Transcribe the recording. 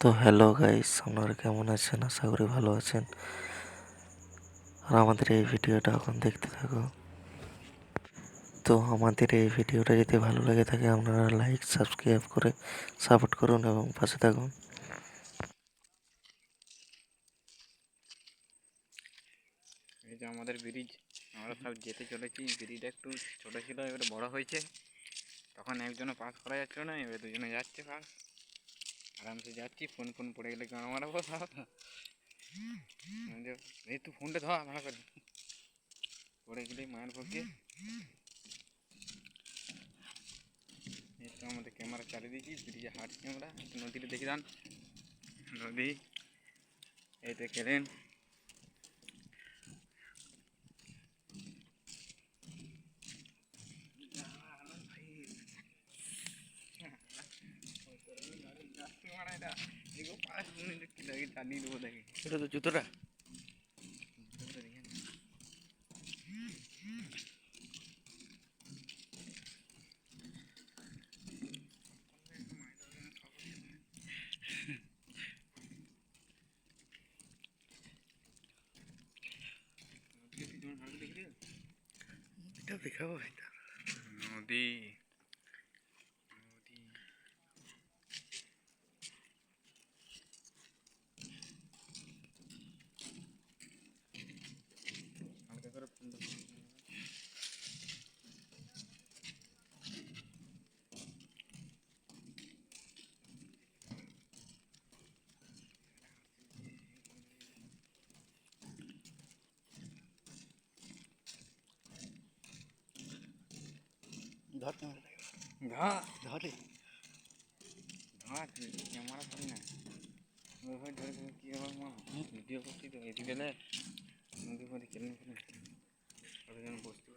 তো hello guys আপনারা কেমন আছেন? আশা করি ভালো আছেন। আর আমাদের এই ভিডিওটা এখন দেখতে থাকো। তো আমাদের এই ভিডিওটা যদি ভালো লাগে থাকে, আপনারা লাইক সাবস্ক্রাইব করে সাপোর্ট করুন এবং পাশে থাকুন। এই যে আমাদের ব্রিজ আমরা সব যেতে চলেছি। ব্রিজটা একটু ছোট ছিল, এবারে বড় হয়েছে। তখন একজনে পাস করা যাচ্ছিল না, এবার দুজনে যাচ্ছে পাস আরামসে যাচ্ছি ফোন ফোন পড়ে গেলে গান মারাবো এই যে, এই তুই ফোনটা ধর ভালো করে পড়ে গেলেই মায়ের পক্ষে এই তো আমাদের ক্যামেরা চালিয়ে দিয়েছি ব্রিজে হাঁটছি আমরা নদীটা দেখি দান নদী এই তো চালিয়ে দেবো দেখে এটা তো জুতোটা। এটা দেখাবো এটা নদী হালকা করে ফোনটা ধর ক্যামেরাটা ধা ধরে। ধা ক্যামেরা ধরি না ওইভাবে ধরে ধরে কী হবে মা? ভিডিও করছি তো এদিকে নদী ফদি কেলেন ফেলেন কতজন বসতে